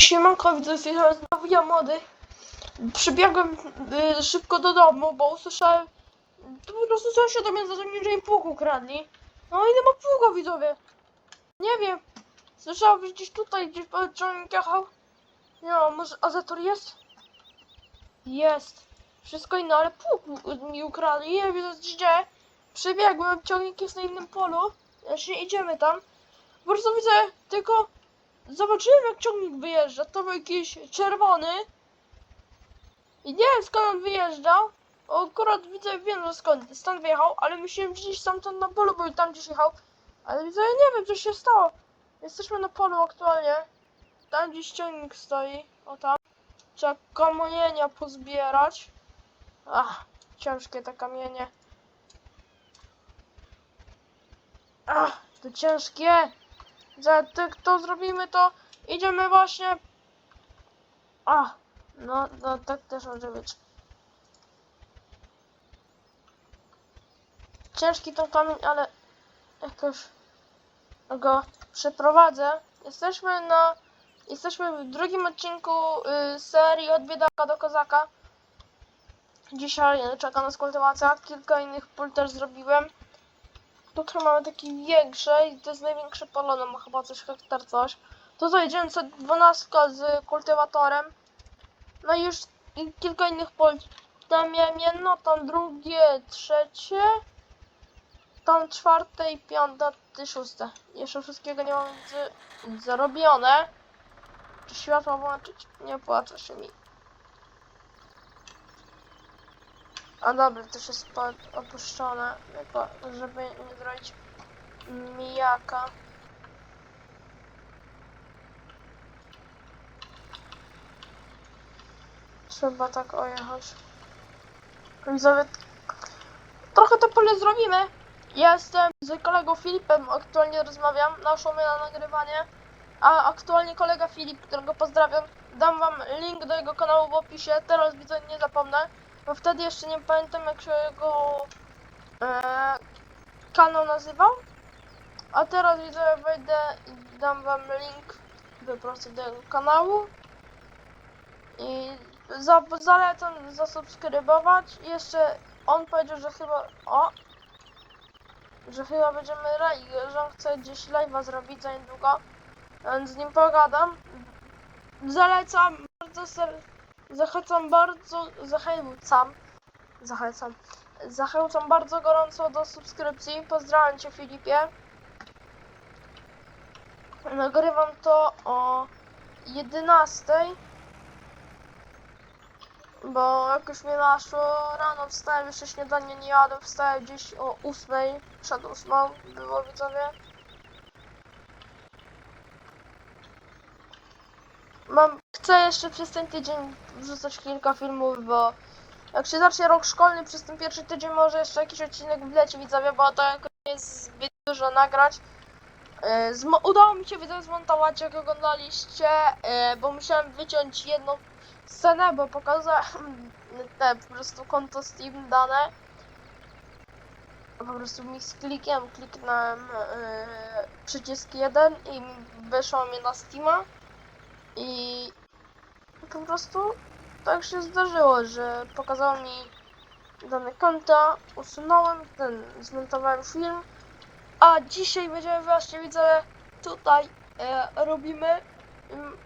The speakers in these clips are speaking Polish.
Siemanko, widzę, znowu ja młody. Przybiegłem y, szybko do domu, bo usłyszałem... To po prostu sąsiad do mnie zadzwonił, że im pług ukradli. No i nie ma pługa, widzowie. Nie wiem. Słyszałem, gdzieś tutaj, gdzieś ciągnik jechał. Nie wiem, może Azator jest? Jest. Wszystko inne, ale pług mi ukradli. Nie wiem, dzieje. Przebiegłem, ciągnik jest na innym polu. Właśnie idziemy tam. Po prostu widzę tylko Zobaczyłem jak ciągnik wyjeżdża, to był jakiś czerwony. I nie wiem skąd on wyjeżdżał. Akurat widzę, wiem że skąd, stąd wyjechał, ale myślałem że gdzieś tam na polu był, tam gdzieś jechał. Ale widzę, ja nie wiem co się stało. Jesteśmy na polu aktualnie. Tam gdzieś ciągnik stoi, o tam. Trzeba kamienia pozbierać. Ach, ciężkie te kamienie. Ach, to ciężkie. Za to zrobimy, to idziemy właśnie. A, no, no tak też może być. Ciężki ten kamień, ale jakoś go przeprowadzę. Jesteśmy na. Jesteśmy w drugim odcinku y, serii od biedaka do kozaka. Dzisiaj czeka nas kultywacja. Kilka innych pól też zrobiłem. Tutaj mamy taki większy i to jest największe pole, no ma chyba coś hektar coś. Tutaj idziemy co 12 z kultywatorem. No i już kilka innych pól. Tam miałem jedno, tam drugie, trzecie. Tam czwarte i piąte, i szóste. Jeszcze wszystkiego nie mam z, zarobione. Czy światło włączyć? Nie płacze się mi. A dobra, też jest opuszczone, jako żeby nie zrobić mijaka. Trzeba tak ojechać. Widzowie, trochę to pole zrobimy. Jestem z kolegą Filipem, aktualnie rozmawiam, naszło mnie na nagrywanie. A aktualnie kolega Filip, którego pozdrawiam, dam wam link do jego kanału w opisie, teraz widzę, nie zapomnę. Bo wtedy jeszcze nie pamiętam jak się jego e, kanał nazywał. A teraz widzę, wejdę i dam wam link po prostu do jego kanału. I za, zalecam zasubskrybować. I jeszcze on powiedział, że chyba. O! Że chyba będziemy że on chce gdzieś live'a zrobić za niedługo. Więc z nim pogadam. Zalecam bardzo ser... Zachęcam bardzo, zachęcam, zachęcam, zachęcam bardzo gorąco do subskrypcji. Pozdrawiam Cię Filipie. Nagrywam to o 11. Bo jakoś mnie naszło, rano wstałem, jeszcze śniadanie nie jadłem, wstałem gdzieś o 8, przed 8 było widzowie. Mam, chcę jeszcze przez ten tydzień wrzucać kilka filmów, bo jak się zacznie rok szkolny, przez ten pierwszy tydzień może jeszcze jakiś odcinek wleci widzowie, bo to jakoś jest zbyt dużo nagrać. E, zmo- udało mi się widzowie zmontować, jak oglądaliście, e, bo musiałem wyciąć jedną scenę, bo pokazałem te po prostu konto Steam dane. Po prostu mi z klikiem kliknąłem e, przycisk 1 i wyszło mi na Steama. I po prostu tak się zdarzyło, że pokazało mi dane konta, usunąłem ten, zmontowałem film, a dzisiaj będziemy właśnie widzę tutaj e, robimy mm,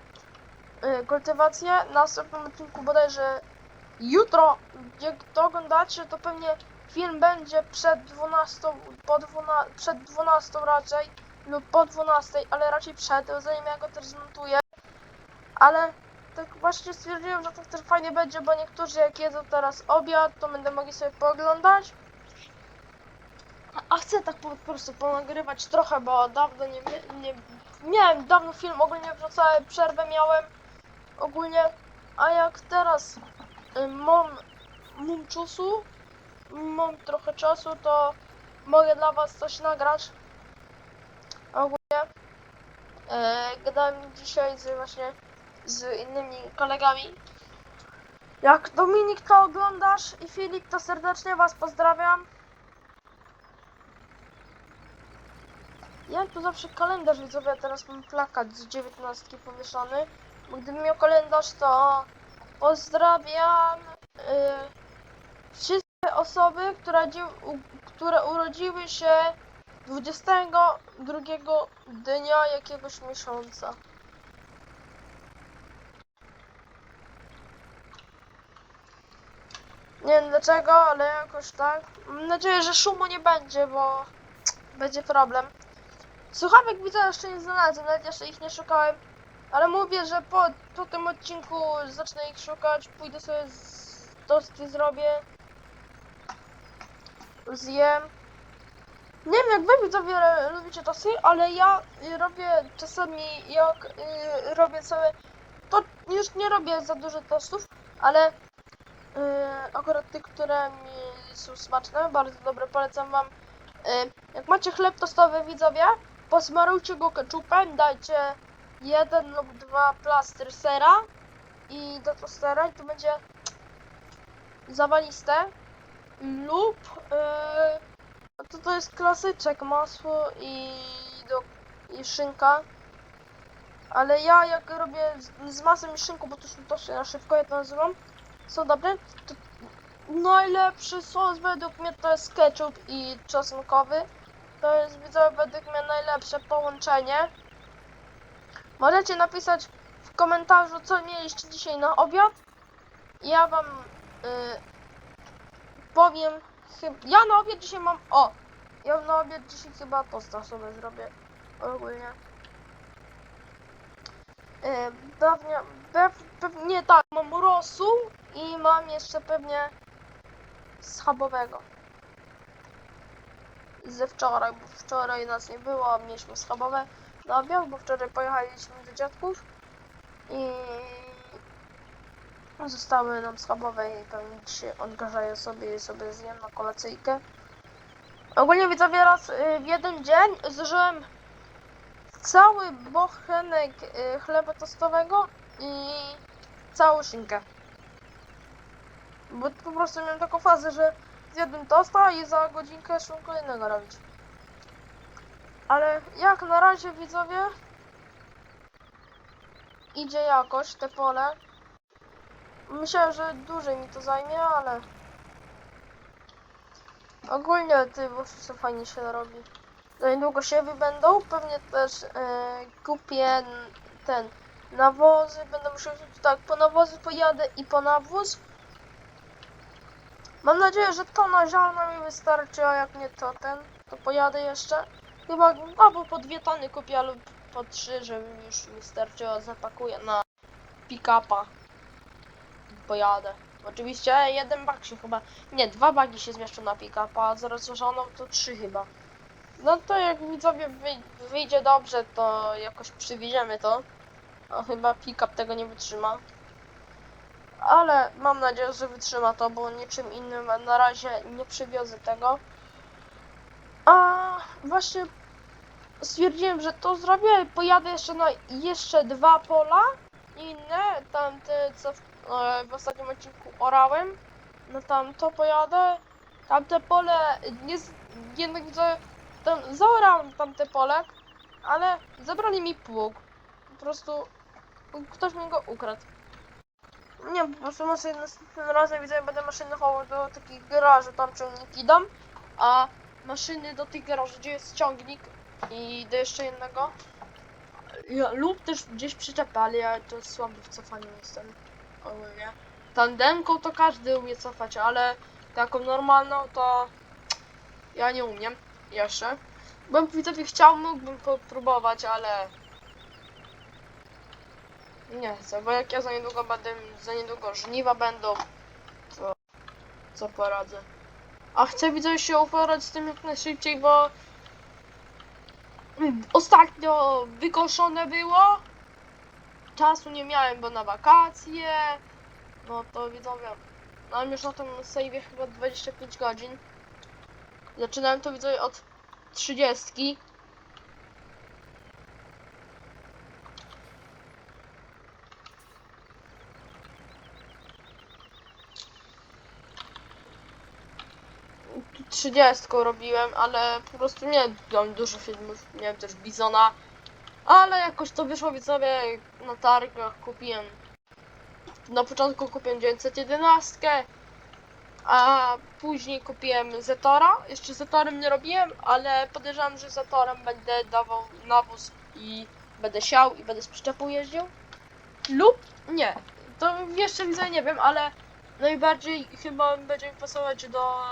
e, kultywację. Na następnym odcinku bodajże jutro, jak to oglądacie, to pewnie film będzie przed 12, po 12, przed 12 raczej lub po 12, ale raczej przed, zanim ja go też zmontuję. Ale tak właśnie stwierdziłem, że to też fajnie będzie, bo niektórzy jak jedzą teraz obiad, to będę mogli sobie pooglądać. A chcę tak po, po prostu ponagrywać trochę, bo dawno nie, nie miałem dawno film, ogólnie wrzucałem, przerwę miałem ogólnie, a jak teraz y, mam, mam czasu, mam trochę czasu, to mogę dla was coś nagrać. Ogólnie e, gadałem dzisiaj z właśnie z innymi kolegami. Jak Dominik to oglądasz i Filip, to serdecznie was pozdrawiam. Ja tu zawsze kalendarz widzowie, a teraz mam plakat z 19 powieszony. Bo gdybym miał kalendarz, to pozdrawiam y, wszystkie osoby, które, które urodziły się 22 dnia jakiegoś miesiąca. Nie wiem dlaczego, ale jakoś tak. Mam nadzieję, że szumu nie będzie, bo będzie problem. Słuchawek widzę jeszcze nie znalazłem, nawet jeszcze ich nie szukałem. Ale mówię, że po, po tym odcinku zacznę ich szukać, pójdę sobie z zrobię. Zjem. Nie wiem jak wy widzowie lubicie tosty, ale ja robię czasami jak y, robię sobie to już nie robię za dużo tostów, ale y, akurat te, które mi są smaczne, bardzo dobre, polecam wam. Y, jak macie chleb tostowy widzowie, posmarujcie go keczupem, dajcie jeden lub dwa plastry sera i do tostera i to będzie zawaliste lub yy, to to jest klasyczek masło i, do, i szynka ale ja jak robię z, z masłem i szynką, bo to to się na szybko, ja to nazywam są dobre to najlepszy sos według mnie to jest ketchup i czosnkowy to jest widzowie według mnie najlepsze połączenie Możecie napisać w komentarzu, co mieliście dzisiaj na obiad. Ja wam y, powiem. Ja na obiad dzisiaj mam. O! Ja na obiad dzisiaj chyba tosta sobie zrobię. Ogólnie. Y, pewnie, pew, pewnie tak, mam rosół i mam jeszcze pewnie schabowego. Ze wczoraj, bo wczoraj nas nie było, mieliśmy schabowe na obiad, bo wczoraj pojechaliśmy do dziadków i zostały nam schabowe i pewnie dzisiaj odgarzaję sobie i sobie zjem na kolacyjkę. Ogólnie widzowie raz y, w jeden dzień zużyłem cały bochenek y, chleba tostowego i całą szynkę. Bo po prostu miałem taką fazę, że zjadłem tosta i za godzinkę szło kolejnego robić. Ale jak na razie widzowie idzie jakoś te pole. Myślałem, że dłużej mi to zajmie, ale ogólnie ty bo fajnie się robi. Za niedługo siewy będą, pewnie też e, kupię ten nawozy, będę musiał tak po nawozy pojadę i po nawóz. Mam nadzieję, że to na ziarno mi wystarczy, a jak nie to ten, to pojadę jeszcze. Chyba albo po dwie tony kupię lub po trzy, żeby mi już mi starczyło, zapakuję na pick-upa. Pojadę. Oczywiście jeden bag się chyba, nie, dwa bagi się zmieszczą na pick-upa, a z rozłożoną to trzy chyba. No to jak widzowie wy- wyjdzie dobrze, to jakoś przywieziemy to. A chyba pick-up tego nie wytrzyma. Ale mam nadzieję, że wytrzyma to, bo niczym innym na razie nie przywiozę tego. A właśnie stwierdziłem, że to zrobię. Pojadę jeszcze na jeszcze dwa pola inne, tamte co w, e, w ostatnim odcinku orałem. No tam to pojadę. Tamte pole nie jednak widzę, tam zaorałem tamte pole, ale zabrali mi pług. Po prostu ktoś mi go ukradł. Nie, po prostu może następnym razem widzę, będę maszyny chował do takich garaży, tam ciągniki dam, a maszyny do tych garaży, gdzie jest ciągnik i do jeszcze jednego. Ja, lub też gdzieś przyczepę, ale ja to słaby w cofaniu jestem ogólnie. Tandemką to każdy umie cofać, ale taką normalną to ja nie umiem jeszcze. Bym widzowie chciał, mógłbym popróbować, ale nie chcę, bo jak ja za niedługo będę, za niedługo żniwa będą, to co poradzę. A chcę widzę się uporać z tym jak najszybciej, bo ostatnio wykoszone było. Czasu nie miałem, bo na wakacje. No to widzowie, mam już na tym save'ie chyba 25 godzin. Zaczynałem to widzę od 30. trzydziestką robiłem, ale po prostu nie mam dużo filmów. Miałem też Bizona, Ale jakoś to wyszło widzowie na targach kupiłem. Na początku kupiłem 911, a później kupiłem Zetora. Jeszcze Zetorem nie robiłem, ale podejrzewam, że Zetorem będę dawał nawóz i będę siał i będę z przyczepą jeździł. Lub nie. To jeszcze widzę, nie wiem, ale najbardziej chyba będzie mi pasować do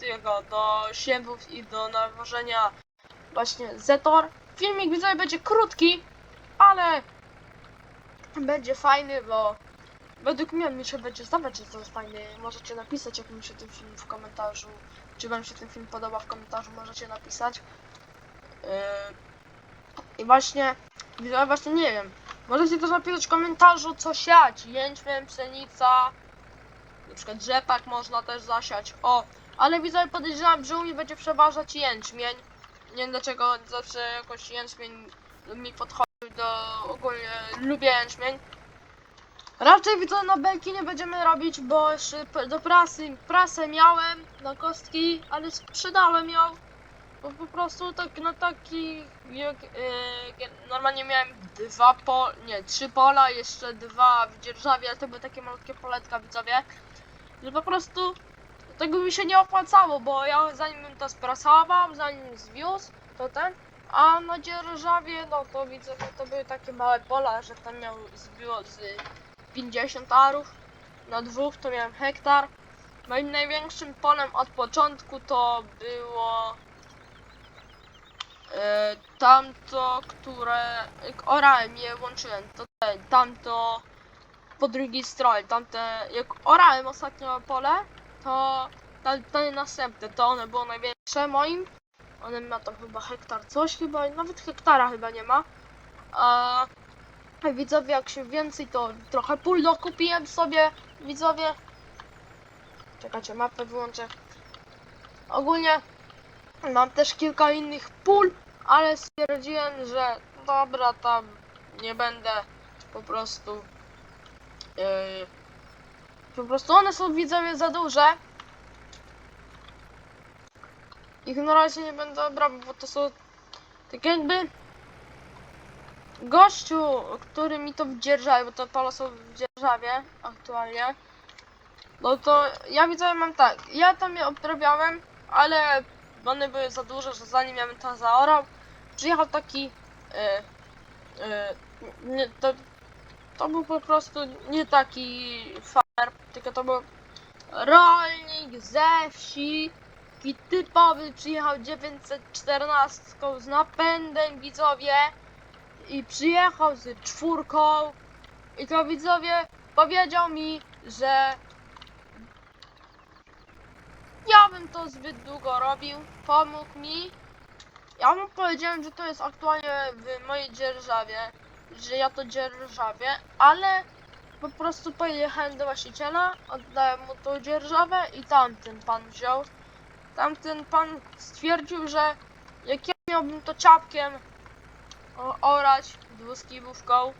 tego, do siewów i do nawożenia właśnie Zetor. Filmik widzę będzie krótki, ale będzie fajny, bo według mnie mi się będzie zdawać, że to jest fajny. Możecie napisać, jak mi się ten film w komentarzu, czy wam się ten film podoba w komentarzu, możecie napisać. Yy, I właśnie, ja właśnie nie wiem, możecie też napisać w komentarzu, co siać. Jęczmień, pszenica, na przykład rzepak można też zasiać. O, ale widzę, podejrzewam, że u mnie będzie przeważać jęczmień. Nie wiem dlaczego zawsze jakoś jęczmień mi podchodził do ogólnie lubię jęczmień. Raczej widzę na belki nie będziemy robić, bo p- do prasy prasę miałem na kostki, ale sprzedałem ją. Bo po prostu tak na taki jak, yy, normalnie miałem dwa po, nie, trzy pola, jeszcze dwa w dzierżawie, ale to były takie malutkie poletka widzowie. Że po prostu tego mi się nie opłacało, bo ja zanim to sprasował, zanim zwiózł, to ten, a na dzierżawie, no to widzę, że to były takie małe pola, że tam miał zbiło z 50 arów, na dwóch to miałem hektar. Moim największym polem od początku to było e, tamto, które orałem je łączyłem, to ten, tamto po drugiej stronie, tamte, jak orałem ostatnio pole, to te następne, to one było największe moim. One ma tam chyba hektar coś chyba, nawet hektara chyba nie ma. A widzowie jak się więcej to trochę pól dokupiłem sobie, widzowie. Czekajcie, mapę wyłączę. Ogólnie mam też kilka innych pól, ale stwierdziłem, że dobra, tam nie będę po prostu yy, po prostu one są widzowie za duże. Ich na razie nie będę brał, bo to są tak jakby gościu, który mi to w dzierżawie, bo to pola są w dzierżawie aktualnie. No to ja widzę, mam tak, ja tam je obtrawiałem, ale one były za duże, że zanim ja bym to zaorał, przyjechał taki yy, yy, nie, to, to był po prostu nie taki farmer, tylko to był rolnik ze wsi, taki typowy, przyjechał 914 z napędem, widzowie, i przyjechał z czwórką, i to widzowie powiedział mi, że ja bym to zbyt długo robił, pomógł mi. Ja mu powiedziałem, że to jest aktualnie w mojej dzierżawie, że ja to dzierżawię, ale po prostu pojechałem do właściciela, oddałem mu tą dzierżawę i tamten pan wziął. Tamten pan stwierdził, że jak ja miałbym to ciapkiem orać dwuskibówką,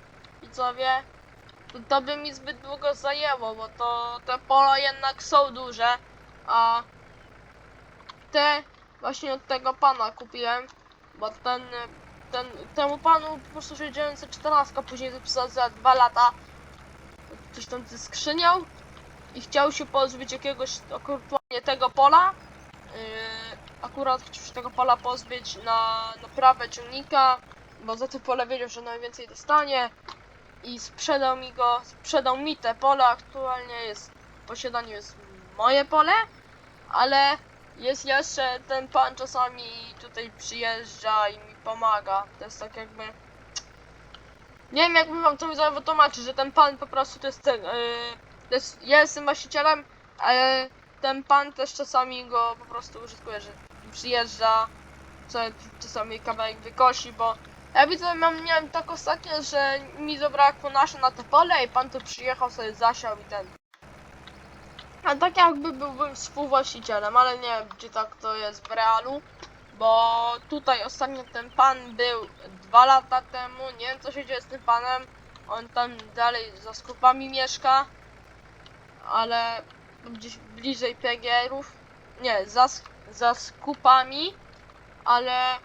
widzowie, to, to by mi zbyt długo zajęło, bo to te pola jednak są duże, a te właśnie od tego pana kupiłem, bo ten, ten temu panu po prostu się 914 później za dwa lata coś tam ze skrzynią i chciał się pozbyć jakiegoś aktualnie tego pola. Yy, akurat chciał się tego pola pozbyć na naprawę ciągnika, bo za to pole wiedział, że najwięcej dostanie i sprzedał mi go, sprzedał mi te pole, aktualnie jest w posiadaniu jest moje pole, ale jest jeszcze ten pan czasami tutaj przyjeżdża i mi pomaga. To jest tak jakby. Nie wiem jakby wam to widzowie wytłumaczyć, że ten pan po prostu to jest ten. Yy, jest, ja jestem właścicielem, ale ten pan też czasami go po prostu użytkuje, że przyjeżdża, sobie czasami kawałek wykosi, bo ja widzę, mam, miałem tak ostatnio, że mi zabrakło nasze na te pole i pan tu przyjechał sobie zasiał i ten. A tak jakby byłbym współwłaścicielem, ale nie wiem czy tak to jest w realu. Bo tutaj ostatnio ten pan był dwa lata temu, nie wiem co się dzieje z tym panem. On tam dalej za skupami mieszka, ale gdzieś bliżej PGR-ów. Nie, za, za skupami, ale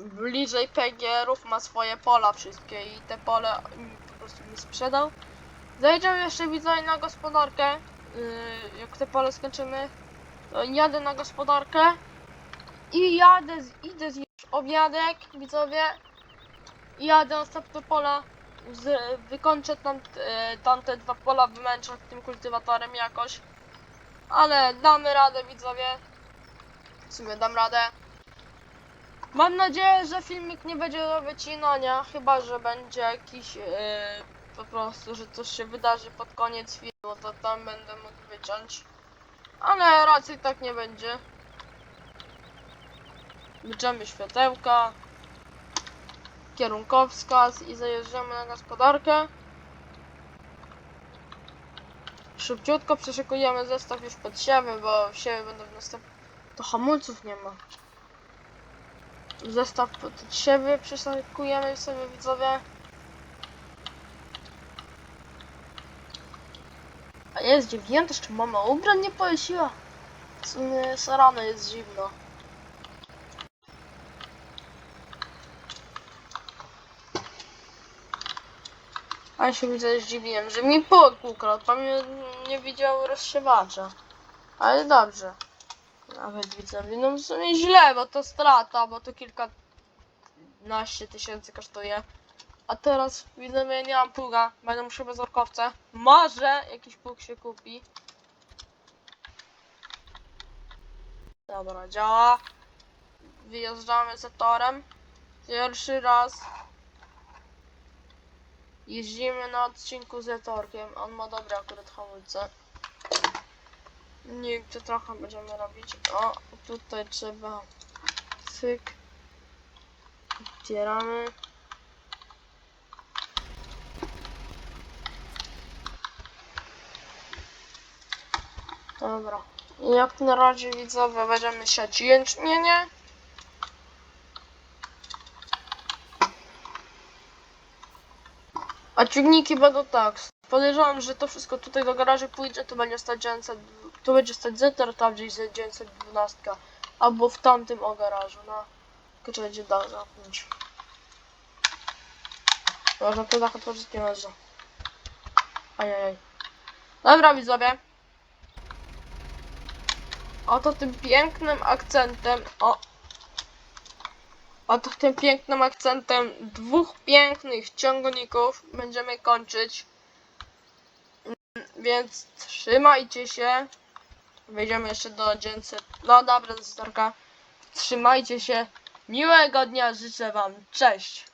bliżej PGR-ów ma swoje pola wszystkie i te pole po prostu mi sprzedał. Zajedziemy jeszcze widzowie na gospodarkę. Yy, jak te pole skończymy, to jadę na gospodarkę i jadę, z- idę zjeść obiadek, widzowie. Jadę następne pola. Z, wykończę tam, e, tamte dwa pola, wymęczę tym kultywatorem jakoś. Ale damy radę, widzowie. W sumie dam radę. Mam nadzieję, że filmik nie będzie do wycinania, chyba że będzie jakiś e, po prostu, że coś się wydarzy pod koniec filmu, to tam będę mógł wyciąć. Ale raczej tak nie będzie. Liczymy światełka, kierunkowskaz i zajeżdżamy na gospodarkę. Szybciutko przeszykujemy zestaw już pod siewy, bo siewy będą w następnym... To hamulców nie ma. Zestaw pod siewy przeszykujemy sobie widzowie. A jest dziewięć, jeszcze mama ubrań nie poleciła. W sumie rano jest zimno. A się widzę zdziwiłem, że mi ukradł, pan mnie nie widział rozsiewacza. Ale dobrze. Nawet widzę, no w sumie źle, bo to strata, bo to kilkanaście tysięcy kosztuje. A teraz widzę, że ja nie mam pługa, będę musiał bez orkowce. Może jakiś pług się kupi. Dobra, działa. Wyjeżdżamy za torem. Pierwszy raz Jeździmy na odcinku z Etorkiem. On ma dobre akurat hamulce. Nie, to trochę będziemy robić. O, tutaj trzeba cyk. Otwieramy. Dobra. Jak na razie widzowie będziemy siać jęczmienie. A ciągniki będą tak. Podejrzewam, że to wszystko tutaj do garażu pójdzie, to będzie stać 900, tu będzie stać Zetor, tam gdzieś ze 912. Albo w tamtym o garażu, no. Tylko trzeba będzie dach zamknąć. Można to dach otworzyć nie może. Ajajaj. Dobra widzowie. Oto tym pięknym akcentem, o, Oto tym pięknym akcentem dwóch pięknych ciągników będziemy kończyć. Mm, Więc trzymajcie się. Wejdziemy jeszcze do 900. No dobra, Zorka. Trzymajcie się. Miłego dnia życzę Wam. Cześć.